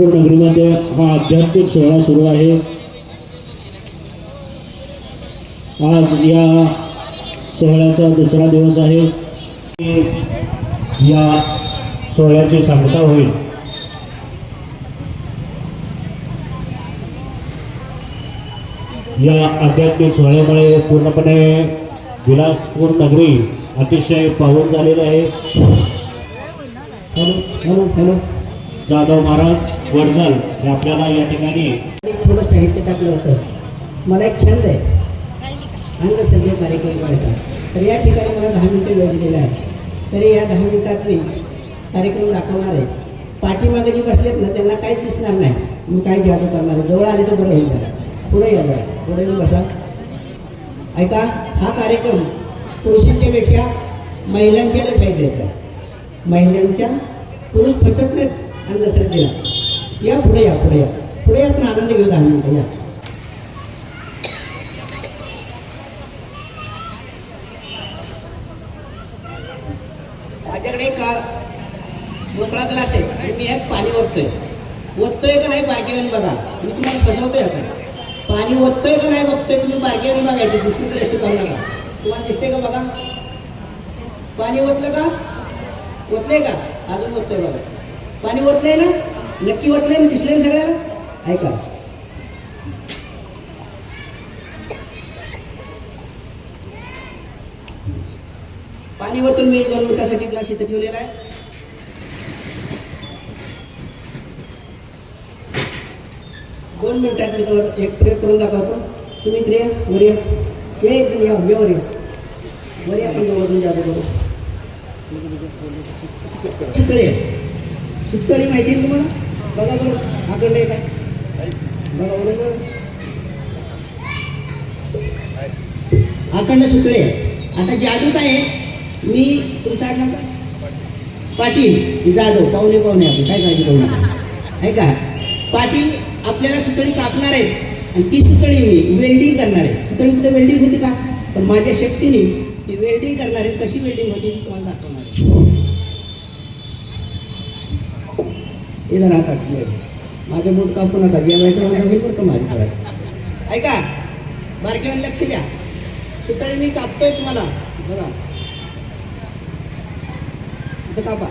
नगरीमध्ये हा आध्यात्मिक सोहळा सुरू आहे. आज या सोहळ्याचा दुसरा दिवस आहे. या सोहळ्याची सांगता होईल. या आध्यात्मिक सोहळ्यामुळे पूर्णपणे विलासपूर नगरी अतिशय पाहून झालेली आहे. Hello hello hello. Jadhav Maharaj verbal हे आपल्याला या ठिकाणी थोडं साहित्य टाकलं होतं. मला एक छंद आहे. अंधश्रद्धे कार्यक्रम करायचा. तर या ठिकाणी मला दहा मिनटं वेळ दिलेला आहे. तरी या दहा मिनिटात मी कार्यक्रम दाखवणार आहे. पाठीमागे जे बसलेत ना त्यांना काहीच दिसणार नाही. मी काय जादू करणार आहे? जवळ आले तर बरं होईल जरा. पुढे या जरा. पुढे येऊन बसा. ऐका हा कार्यक्रम पुरुषांच्यापेक्षा महिलांच्याला महिलांच्या फायद्याचा महिलांच्या पुरुष फसत नाहीत. अंधश्रद्धेला या पुढे या पुढे या पुढे या आनंद घेऊ दहा मिनिटं या माझ्याकडे का अ, मोकळा ग्लास आहे आणि मी यात पाणी ओततोय ओततोय का नाही बारकेवानी बघा मी तुम्हाला फसवतोय आता पाणी ओततोय का नाही बघतोय तुम्ही बारकेवानी बघायचं दुसरीकडे असे करू नका तुम्हाला दिसते का बघा पाणी ओतलं का ओतलंय का अजून ओततोय बघा पाणी ओतलंय ना? नक्की ओतलंय ना? दिसलंय ना सगळ्याला? ऐका पाणी ओतून मी दोन मिनिटासाठी ग्लास इथं ठेवलेला आहे. दोन मिनिटात मी तुम्हाला एक प्रयोग करून दाखवतो. तुम्ही इकडे या वर या. या एक जण या या वर या. वर या आपण दोघं जादू करू सुतळे सुतळी माहिती आहे तुम्हाला? बघा बरं आकडे काय बघा बरोबर अखंड सुतळे आहे आता जादूत आहे. मी तुमचा आडनाव काय पाटील जाधव पाहुणे पाहुणे आपण काय काळजी करू नका. ऐका पाटील आपल्याला सुतळी कापणार आहेत. आणि ती सुतळी मी वेल्डिंग करणार आहे. सुतळी कुठे वेल्डिंग होती का? पण माझ्या शक्तीने ती वेल्डिंग करणार आहे कशी वेल्डिंग होती ती तुम्हाला दाखवणार इथं राहतात जरा हातात वेळ. माझे मूठ कापू नका या माहिती माझ्या होईल बरं का ऐका बारक्यावर लक्ष द्या. सुतळी मी कापतोय तुम्हाला. बघा इथं कापा.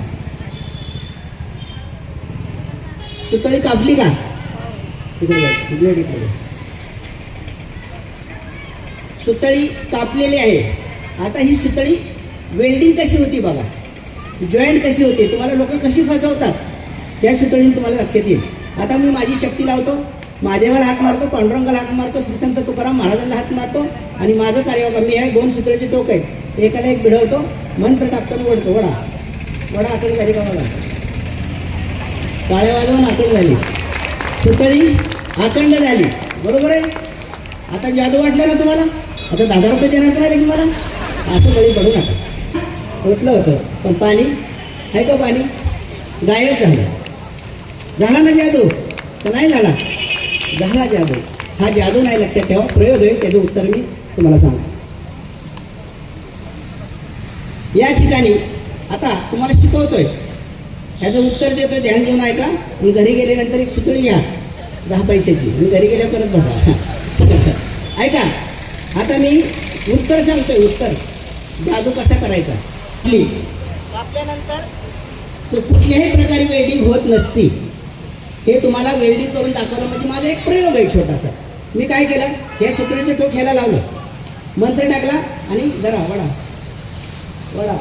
सुतळी कापली का? सुतळी कापलेली आहे. आता ही सुतळी वेल्डिंग कशी होती बघा. जॉईंट कशी होती? तुम्हाला लोक कशी फसवतात? त्या सुतळीने तुम्हाला लक्षात येईल. आता मी माझी शक्ती लावतो. महादेवाला हात मारतो पांडुरंगाला हात मारतो श्रीसंत तुकाराम महाराजांना हात मारतो आणि माझं कार्य मी आहे दोन सुतळीचे टोक आहेत. एकाला एक भिडवतो मंत्र टाकताना ओढतो. वडा. वडा आकड झाली का मला? काळ्या वाजवून आठवण झाली. सुतळी आखंड झाली. बरोबर आहे? आता जादू वाटलं ना तुम्हाला? आता दहा दहा रुपये देणार नाही की मला? असं बळी पडू नका. ओतलं होतं. पण पाणी आहे का पाणी? गायब झालं. झाला ना जादू? तर नाही झाला. झाला जादू. हा जादू नाही लक्षात ठेवा. प्रयोग आहे त्याचं उत्तर मी तुम्हाला सांगतो. या ठिकाणी आता तुम्हाला शिकवतोय. ह्याचं उत्तर देतोय ध्यान देऊन ऐका. आणि घरी गेल्यानंतर एक सुतळी घ्या. दहा पैशाची. आणि घरी गेल्यावर करत बसा. ऐका. आता मी उत्तर सांगतोय उत्तर. जादू कसा करायचा? कुठल्याही प्रकारे वेल्डिंग होत नसती. हे तुम्हाला वेल्डिंग करून दाखवलं म्हणजे माझा एक प्रयोग आहे छोटासा. मी काय केलं? हे सुतळीचे टोक ह्याला लावलं. मंत्र टाकला आणि जरा वडा. वडा.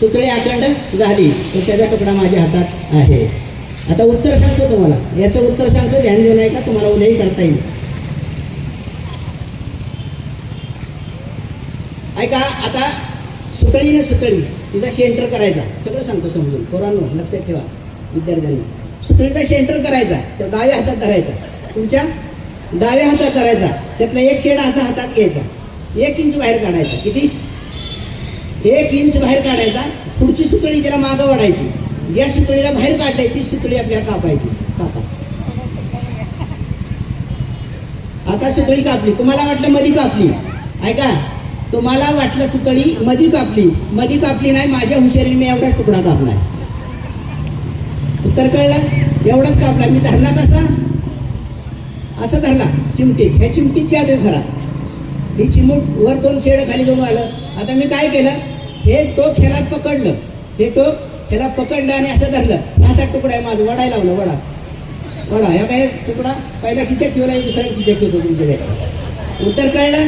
सुतळी अखंड झाली. तर त्याचा तुकडा माझ्या हातात आहे. आता उत्तर सांगतो तुम्हाला. याचं उत्तर सांगतो ध्यान देऊन ऐका तुम्हाला उद्याही करता येईल. ऐका आता सुतळी ना सुतळी तिचा सेंटर करायचा. सगळं सांगतो समजून. पोरांनो लक्षात ठेवा विद्यार्थ्यांना. सुतळीचा सेंटर करायचा. तो डाव्या हातात धरायचा. तुमच्या डाव्या हातात धरायचा. त्यातला एक शेड असा हातात घ्यायचा. एक इंच बाहेर काढायचा. किती? एक इंच बाहेर काढायचा. पुढची सुतळी त्याला मागं वाढायची ज्या सुतळीला बाहेर काढताय ती सुतळी आपल्याला कापायची. कापा. आता सुतळी कापली. तुम्हाला वाटलं मधी कापली. ऐका. तुम्हाला वाटलं सुतळी मधी कापली. मधी कापली नाही माझ्या हुशारीने मी एवढा तुकडा कापलाय. उत्तर कळलं? एवढाच कापला मी धरला कसा? असं धरला. चिमटीत ह्या चिमटीत जादू खरा ही चिमूट वर दोन शेड खाली दोन आलं आता मी काय केलं? हे टोक ह्याला पकडलं. हे टोक ह्याला पकडलं आणि असं धरलं. आता तुकडा आहे माझं. वडाय लावलं. वडा. वडा. ह्या काय तुकडा? पहिला खिशात ठेवला दुसऱ्या खिशात ठेवतो तुमच्या उत्तर कळलं?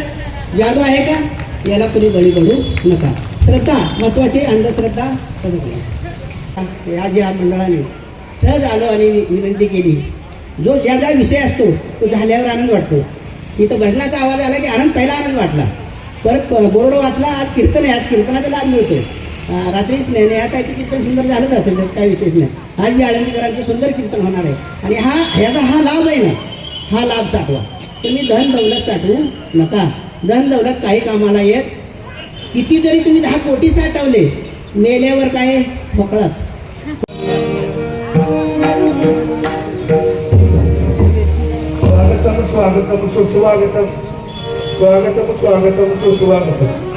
जादू आहे का? याला कुणी बळी पडू नका. श्रद्धा. महत्वाची अंधश्रद्धा कसं केली आज या मंडळाने सहज आलो आणि वि- विनंती केली. जो ज्या ज्या विषय असतो तो झाल्यावर आनंद वाटतो. इथं भजनाचा आवाज आला की आनंद पहिला आनंद वाटला. परत बोर्ड वाचला आज कीर्तन आहे आज कीर्तनाचा लाभ मिळतोय. अं, रात्री स्नेह कायचं कीर्तन सुंदर झालंच असेल तर काही विशेष नाही. आज मी आळंदीकरांचे सुंदर कीर्तन होणार आहे. आणि हा ह्याचा हा लाभ आहे ना हा लाभ साठवा. तुम्ही धन दौलत साठवू नका. धन दौलत काही कामाला येत. किती जरी तुम्ही दहा कोटी साठवले. मेल्यावर काय? ठोकळाच. स्वागतम स्वागतम स्वागतं स्वागतं स्वागतम सुस्वागतम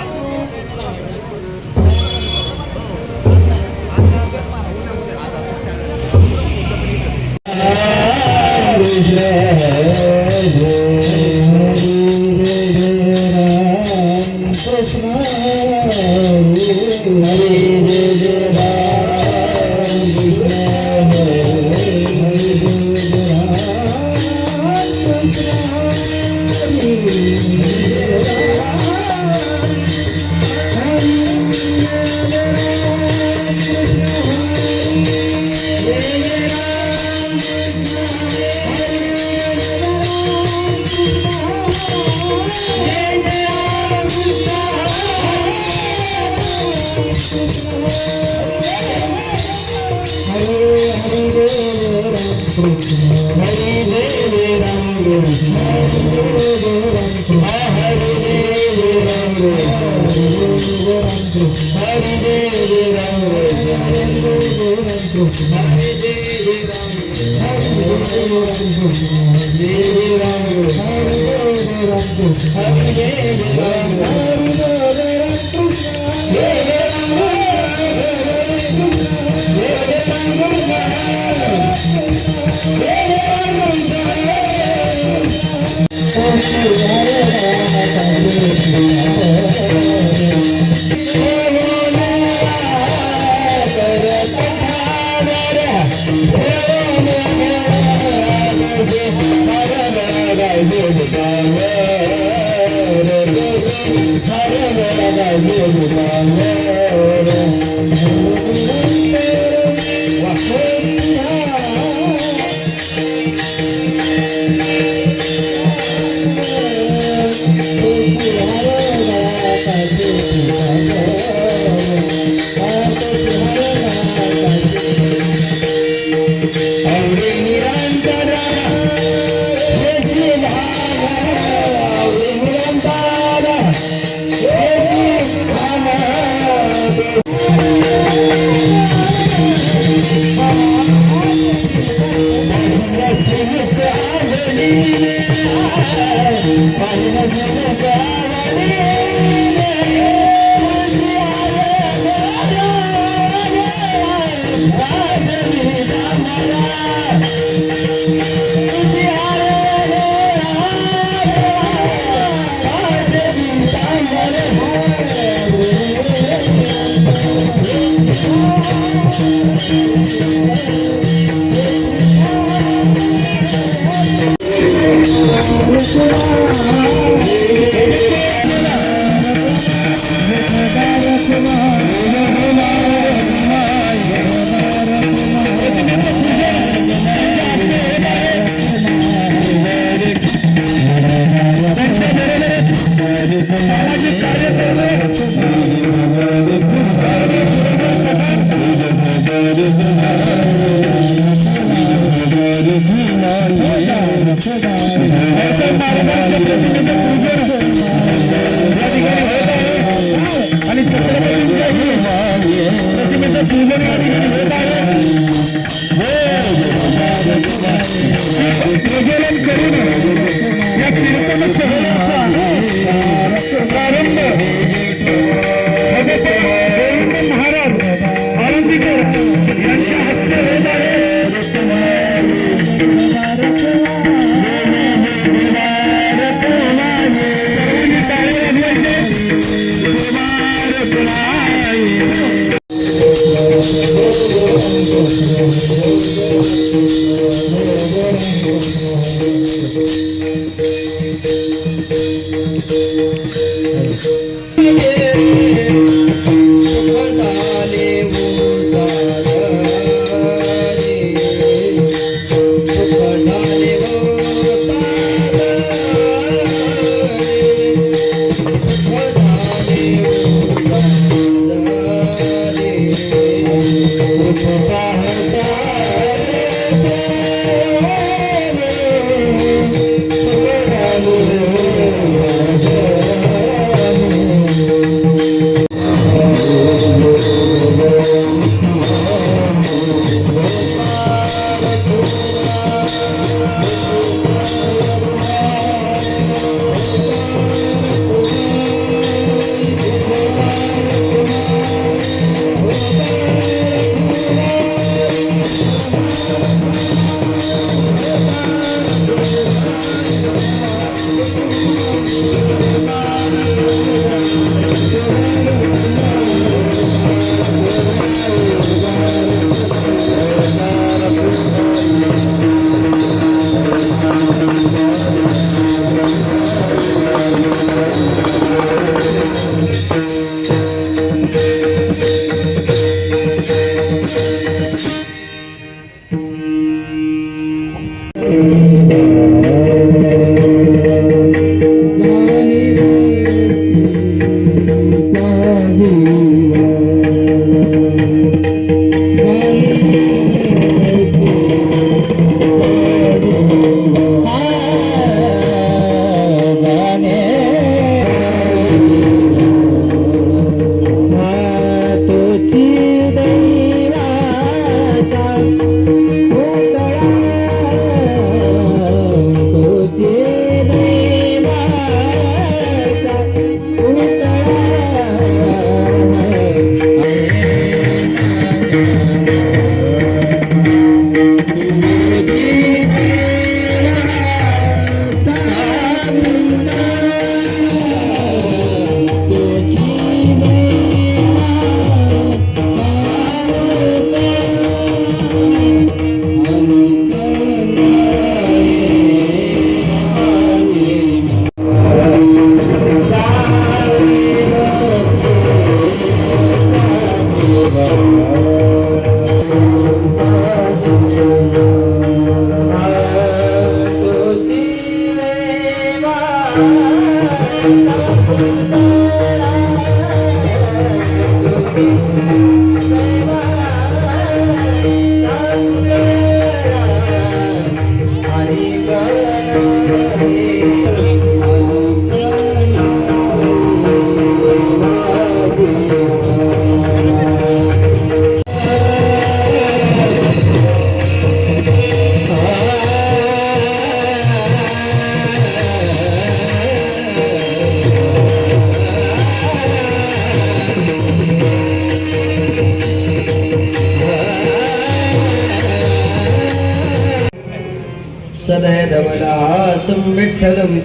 better.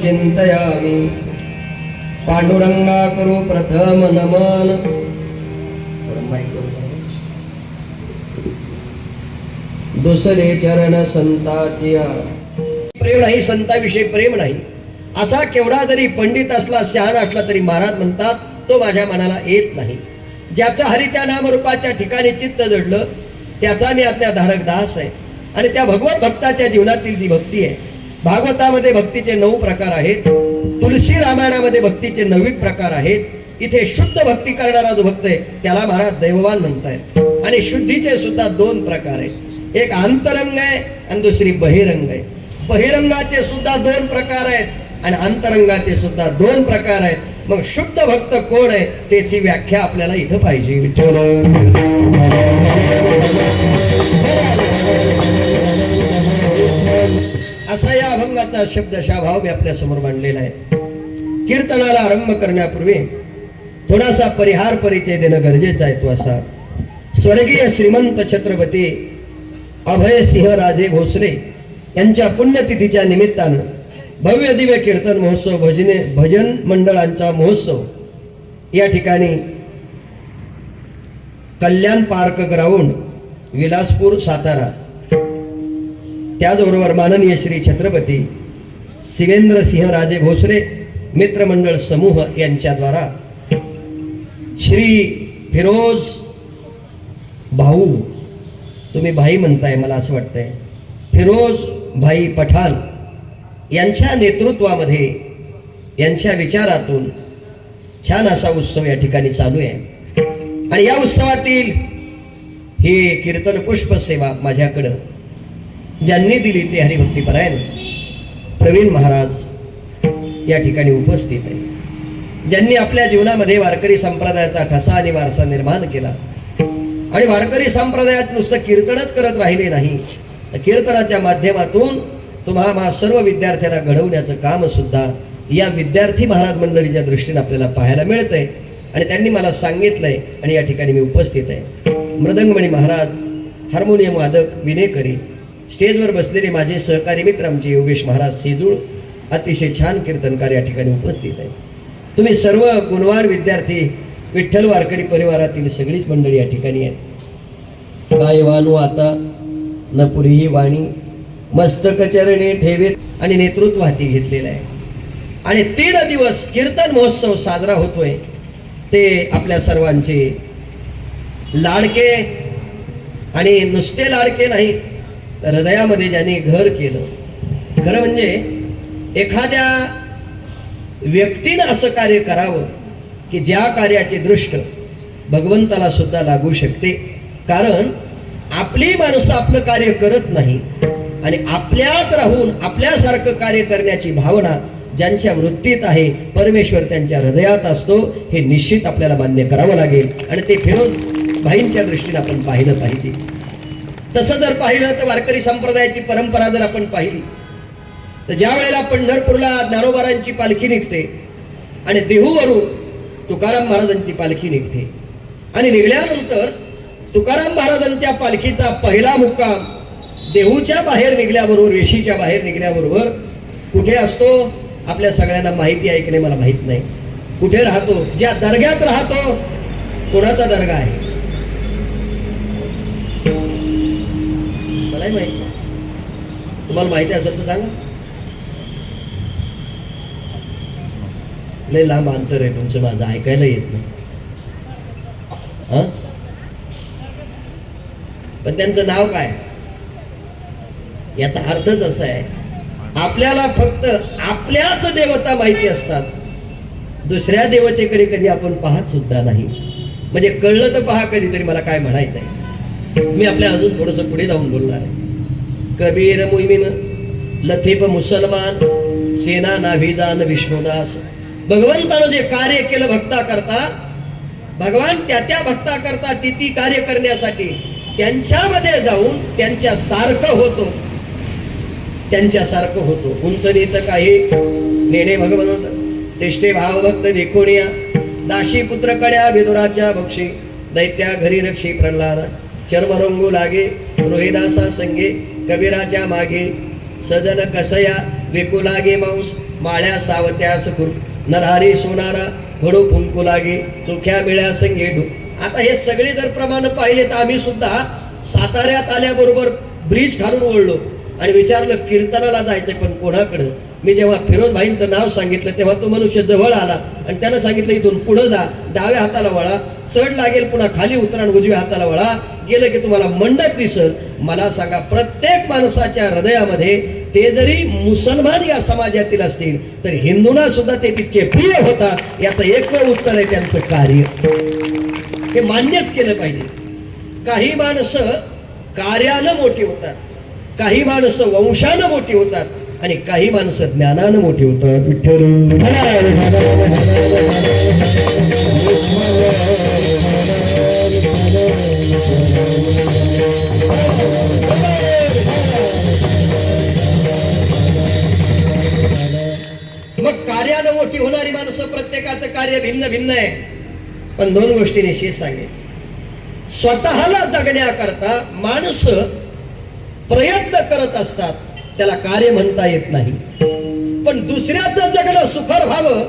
चिन्तयामि पांडुरंगा करू प्रथम नमन। दुसरे चरण संताची प्रेम नाही संताविषयी प्रेम नाही. असा केवढा जरी पंडित असला शहाण असला तरी महाराज म्हणतात तो माझ्या मनाला येत नाही. ज्याचं हरीच्या नामरूपाच्या ठिकाणी चित्त जडलं त्याचा मी आपल्या धारक दास आहे. आणि त्या भगवत भक्ताच्या जीवनातील जी भक्ती आहे भागवतामध्ये भक्तीचे नऊ प्रकार आहेत. तुलसी रामायणामध्ये भक्तीचे नवीन प्रकार आहेत. इथे शुद्ध भक्ती करणारा जो भक्त आहे त्याला महाराज दैववान म्हणतायत. आणि शुद्धीचे सुद्धा दोन प्रकार आहेत. एक अंतरंग आहे आणि दुसरी बहिरंग आहे. बहिरंगाचे सुद्धा दोन प्रकार आहेत आणि अंतरंगाचे सुद्धा दोन प्रकार आहेत. मग शुद्ध भक्त कोण आहे त्याची व्याख्या आपल्याला इथं पाहिजे. विठ्ठल असा या अभंगाचा शब्दशा भाव मी आपल्यासमोर मांडलेला आहे. कीर्तनाला आरंभ करण्यापूर्वी थोडासा परिहार परिचय देणं गरजेचं आहे तो असा. स्वर्गीय श्रीमंत छत्रपती अभयसिंह राजे भोसले यांच्या पुण्यतिथीच्या निमित्तानं भव्य दिव्य कीर्तन महोत्सव भजने भजन मंडळांचा महोत्सव या ठिकाणी कल्याण पार्क ग्राउंड विलासपूर सातारा त्याचबरोबर माननीय श्री छत्रपती शिवेंद्रसिंह राजे भोसले मित्रमंडळ समूह यांच्याद्वारा श्री फिरोज भाऊ तुम्ही भाई म्हणताय मला असं वाटतंय. फिरोज भाई पठाण यांच्या नेतृत्वामध्ये यांच्या विचारातून छान असा उत्सव या ठिकाणी चालू आहे. आणि या उत्सवातील ही कीर्तन पुष्प सेवा माझ्याकडं ज्यांनी दिली ते हरिभक्तीपरायण प्रवीण महाराज या ठिकाणी उपस्थित आहे ज्यांनी आपल्या जीवनामध्ये वारकरी संप्रदायाचा ठसा आणि वारसा निर्माण केला आणि वारकरी संप्रदायात नुसतं कीर्तनच करत राहिले नाही तर कीर्तनाच्या माध्यमातून तुम्हा सर्व विद्यार्थ्यांना घडवण्याचं काम सुद्धा या विद्यार्थी महाराज मंडळीच्या दृष्टीने आपल्याला पाहायला मिळतंय. आणि त्यांनी मला सांगितलंय आणि या ठिकाणी मी उपस्थित आहे. मृदंगमणी महाराज हार्मोनियम वादक विनेकरी स्टेजवर बसलेले माझे सहकारी मित्र आमचे योगेश महाराज सेजूळ अतिशय छान कीर्तनकार या ठिकाणी उपस्थित आहे तुम्ही सर्व गुणवान विद्यार्थी विठ्ठल वारकरी परिवारातील सगळीच मंडळी या ठिकाणी आहेत. काय वानू आता? न पुरी वाणी. मस्तक चरणे ठेवीत आणि नेतृत्व हाती घेतलेलं आहे. आणि तीन दिवस कीर्तन महोत्सव साजरा होतोय. ते आपल्या सर्वांचे लाडके आणि नुसते लाडके नाही हृदयामध्ये ज्यांनी घर केलं. खरं म्हणजे एखाद्या व्यक्तीनं असं कार्य करावं की ज्या कार्याची दृष्ट भगवंताला सुद्धा लागू शकते. कारण आपली माणसं आपलं कार्य करत नाही आणि आपल्यात राहून आपल्यासारखं कार्य करण्याची भावना ज्यांच्या वृत्तीत आहे परमेश्वर त्यांच्या हृदयात असतो हे निश्चित आपल्याला मान्य करावं लागेल. आणि ते फिरून भाईंच्या दृष्टीने आपण पाहिलं पाहिजे. तसं जर पाहिलं तर वारकरी संप्रदायाची परंपरा जर आपण पाहिली तर ज्या वेळेला पंढरपूरला ज्ञानोबारांची पालखी निघते आणि देहूवरून तुकाराम महाराजांची पालखी निघते आणि निघल्यानंतर तुकाराम महाराजांच्या पालखीचा पहिला मुक्काम देहूच्या बाहेर निघल्याबरोबर वेशीच्या बाहेर निघल्याबरोबर कुठे असतो आपल्या सगळ्यांना माहिती आहे की नाही मला माहीत नाही. कुठे राहतो ज्या दर्ग्यात राहतो कोणाचा दर्गा आहे? मलाही माहिती. नाही तुम्हाला माहिती असेल तर सांगा. लय लांब अंतर आहे तुमचं माझं ऐकायला येत नाही. हं? पण त्यांचं नाव काय? याचा अर्थच असा आहे आपल्याला फक्त आपल्याच देवता माहिती असतात. दुसऱ्या देवतेकडे कधी आपण पाहत सुद्धा नाही. म्हणजे कळलं तर पहा कधीतरी मला काय म्हणायचं आहे मी आपल्या अजून थोडंसं पुढे जाऊन बोलणार आहे. कबीर मोहिमीन लथीप मुसलमान सेना नाभिदान विष्णुदास. भगवंतानं जे कार्य केलं भक्ता करता भगवान त्या त्या भक्ता करता ती ती कार्य करण्यासाठी त्यांच्यामध्ये जाऊन त्यांच्या सारखं होतो. त्यांच्या सारखं होतो. उंच नेत काही नेणे भगवंत तेष्टे भावभक्त देखून या दाशी पुत्र कड्या विदुराच्या भक्षी दैत्या घरी रक्षी प्रल्हाद. चर्मरंगू लागे रोहिदासा संगे कबीराच्या मागे सजन कसया विकू लागे मांस माळ्या सावत्यास खुर नरहारी सोनारा घडू फुंकू लागे चोख्या मिळ्या संगे ढू आता हे सगळे जर प्रमाण पाहिले तर आम्ही सुद्धा साताऱ्यात आल्याबरोबर ब्रिज घालून ओढलो आणि विचारलं कीर्तनाला जायचं पण कोणाकडं मी जेव्हा फिरोज भाईंचं नाव सांगितलं तेव्हा तो मनुष्य जवळ आला आणि त्यानं सांगितलं इथून पुढं जा डाव्या हाताला वळा चढ लागेल पुन्हा खाली उतरा आणि उजव्या हाताला वळा. गेलं की तुम्हाला मंडप दिसल. मला सांगा प्रत्येक माणसाच्या हृदयामध्ये ते जरी मुसलमान या समाजातील असतील तर हिंदूंना सुद्धा ते तितके प्रिय होतात याचं एकमेव उत्तर आहे त्यांचं कार्य. हे मान्यच केलं पाहिजे. काही माणसं कार्यानं मोठी होतात काही माणसं वंशानं मोठी होतात आणि काही माणसं ज्ञानानं मोठी होतात. विठ्ठल. मग कार्यानं मोठी होणारी माणसं प्रत्येकाचं कार्य भिन्न भिन्न आहे. पण दोन गोष्टी निश्चित सांगेल स्वतःला जगण्याकरता माणसं प्रयत्न करत असतात. त्याला कार्य म्हणता येत नाही. पण दुसऱ्याचं जगणं सुखर व्हावं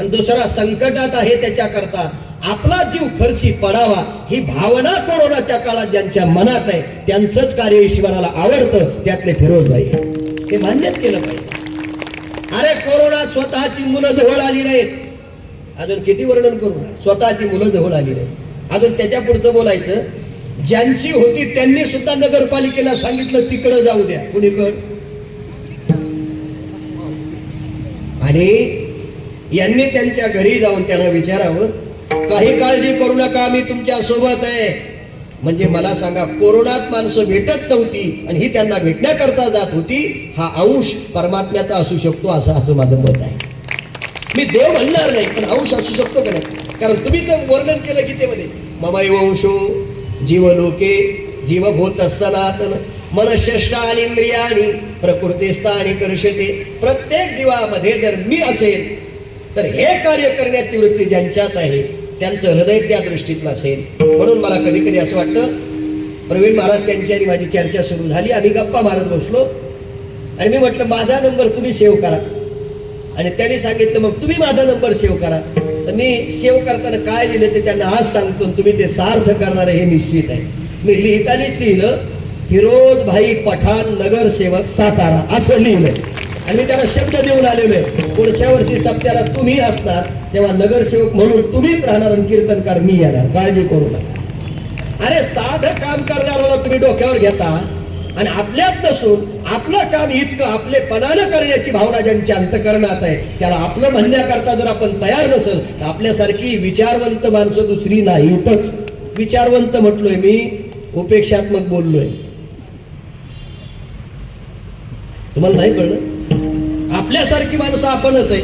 आणि दुसरा संकटात आहे त्याच्याकरता आपला जीव खर्ची पडावा ही भावना कोरोनाच्या काळात ज्यांच्या मनात आहे त्यांचंच कार्य ईश्वराला आवडतं त्यातले फिरोजबाई हे मान्यच केलं पाहिजे. अरे कोरोना स्वतःची मुलं जवळ आली नाहीत. अजून किती वर्णन करू? स्वतःची मुलं जवळ आली नाहीत. अजून त्याच्या पुढचं बोलायचं? ज्यांची होती त्यांनी सुद्धा नगरपालिकेला सांगितलं तिकडं जाऊ द्या. कुणीकड? आणि यांनी त्यांच्या घरी जाऊन त्यांना विचारावं काही काळजी करू नका मी तुमच्यासोबत आहे. म्हणजे मला सांगा कोरोनात माणसं भेटत नव्हती आणि ही त्यांना भेटण्याकरता जात होती हा अंश परमात्म्याचा असू शकतो असं असं माझं मत आहे. मी देव म्हणणार नाही पण अंश असू शकतो का नाही? कारण तुम्ही तर वर्णन केलं गीतेमध्ये ममाई वंशो जीवलोके जीवभूत सनातन मनश्रेष्ठ आणि इंद्रियाणी प्रकृतीस्थानी आणि कर्षते प्रत्येक जीवामध्ये जर मी असेल तर हे कार्य करण्याची वृत्ती ज्यांच्यात आहे त्यांचं हृदय त्या दृष्टीतलं असेल. म्हणून मला कधी कधी असं वाटतं प्रवीण महाराज त्यांची आणि माझी चर्चा सुरू झाली आम्ही गप्पा मारत बसलो. आणि मी म्हटलं माझा नंबर तुम्ही सेव्ह करा. आणि त्यांनी सांगितलं मग तुम्ही माझा नंबर सेव्ह करा. तर मी सेव करताना काय लिहिलं ते त्यांना आज सांगतो तुम्ही ते सार्थ करणार हे निश्चित आहे. मी लिहितानीच लिहिलं फिरोज भाई पठाण नगरसेवक सातारा असं लिहिलंय. आणि त्याला शब्द देऊन आलेलो आहे. पुढच्या वर्षी सप्त्याला तुम्ही असणार तेव्हा नगरसेवक म्हणून तुम्हीच राहणार आणि कीर्तनकार मी येणार. काळजी करू नका. अरे साधं काम करणाऱ्याला तुम्ही डोक्यावर घेता आणि आपल्यात नसून आपलं काम इतकं आपले पणानं करण्याची भावना ज्यांच्या अंतकरणात आहे त्याला आपलं म्हणण्याकरता जर आपण तयार नसेल तर आपल्यासारखी विचारवंत माणसं दुसरी नाहीतच. विचारवंत म्हटलोय मी उपेक्षात्मक बोललोय. तुम्हाला नाही कळलं? आपल्यासारखी माणसं आपणच आहे.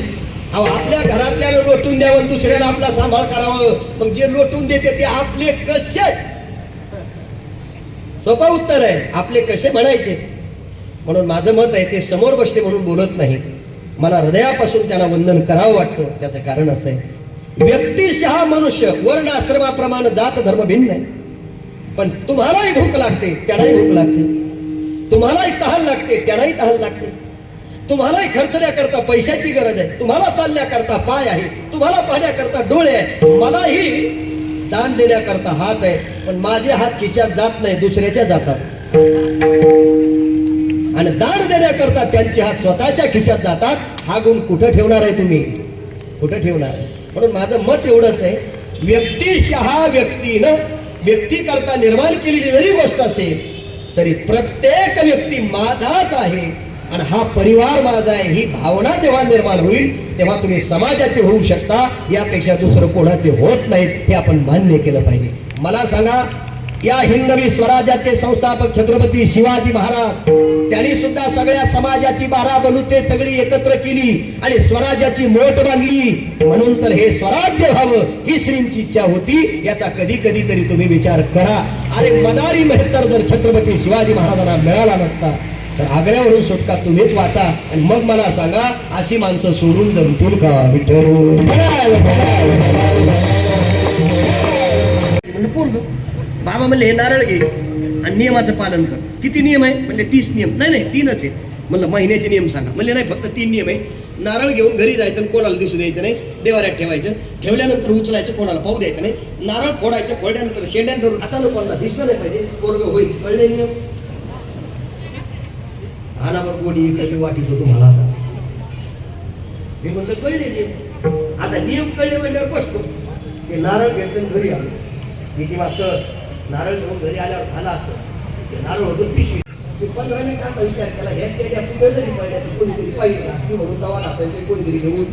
अहो आपल्या घरातल्याला लोटून द्यावं दुसऱ्याला आपला सांभाळ करावं. मग जे लोटून देते ते आपले कसे? सोपा उत्तर आहे. आपले कसे म्हणायचे? म्हणून माझं मत आहे ते समोर बसले म्हणून बोलत नाही. मला हृदयापासून त्यांना वंदन करावं वाटतं. त्याचं कारण असं आहे. व्यक्तिशहा मनुष्य वर्ण आश्रमाप्रमाणे जात धर्म भिन्न आहे. पण तुम्हालाही भूक लागते त्यालाही भूक लागते. तुम्हालाही तहान लागते त्यालाही तहान लागते. तुम्हालाही खर्चण्याकरता पैशाची गरज आहे. तुम्हाला चालण्याकरता पाय आहे. तुम्हाला पाहण्याकरता डोळे आहे. मलाही दान देण्याकरता हात आहे पण माझे हात खिशात जात नाही दुसऱ्याच्या जातात. आणि दान देण्याकरता त्यांचे हात स्वतःच्या खिशात जातात हा गुण कुठं ठेवणार आहे तुम्ही? कुठं ठेवणार आहे? म्हणून माझं मत एवढंच आहे व्यक्तीशहा व्यक्तीनं व्यक्ती करता निर्माण केलेली जरी गोष्ट असेल तरी प्रत्येक व्यक्ती माझाच आहे. आणि हा परिवार माझा आहे ही भावना जेव्हा निर्माण होईल तेव्हा तुम्ही समाजाचे होऊ शकता. यापेक्षा दुसरं कोणाचे होत नाही हे आपण मान्य केलं पाहिजे. मला सांगा या हिंदवी स्वराज्याचे संस्थापक छत्रपती शिवाजी महाराज त्यांनी सुद्धा सगळ्या समाजाची बारा बलुते सगळी एकत्र केली आणि स्वराज्याची मोठ बांधली. म्हणून तर हे स्वराज्य व्हावं ही श्रींची इच्छा होती. याचा कधी कधी तरी तुम्ही विचार करा. अरे मदारी मेहतर जर छत्रपती शिवाजी महाराजांना मिळाला नसता तर आग्र्यावरून सुटका तुम्हीच वाचा आणि मग मला सांगा अशी माणसं सोडून जमतील का विठ्ठल? म्हणलं पोरग बाबा म्हणले हे नारळ घे आणि नियमाचं पालन कर. किती नियम आहे? म्हणले तीस नियम. नाही नाही तीनच आहे म्हणलं महिन्याचे नियम सांगा. म्हणले नाही फक्त तीन नियम आहे. नारळ घेऊन घरी जायचं आणि कोणाला दिसू द्यायचं नाही देवाऱ्यात ठेवायचं. ठेवल्यानंतर उचलायचं कोणाला पाहू द्यायचं नाही. नारळ फोडायचं फोडल्यानंतर शेंड्यानंतर आता कोणाला दिसलं नाही पाहिजे. पोरग होईल कळले नियम आनावर कोणी कधी वाटितो तुम्हाला. मी म्हणलं कळले नियम आता नियम कळले म्हणल्यावर बसतो. ते नारळ घेतलं घरी आलो. मी ती वाजता नारळ घेऊन घरी आल्यावर झाला असं. ते नारळ होतो पिशवी. मी पंधरा मिनिटाचा विचार केला ह्या शेड्या कुठे जरी पडल्या तर कोणीतरी पाहिजे असं म्हणून दवा घासायचे कोणीतरी घेऊन.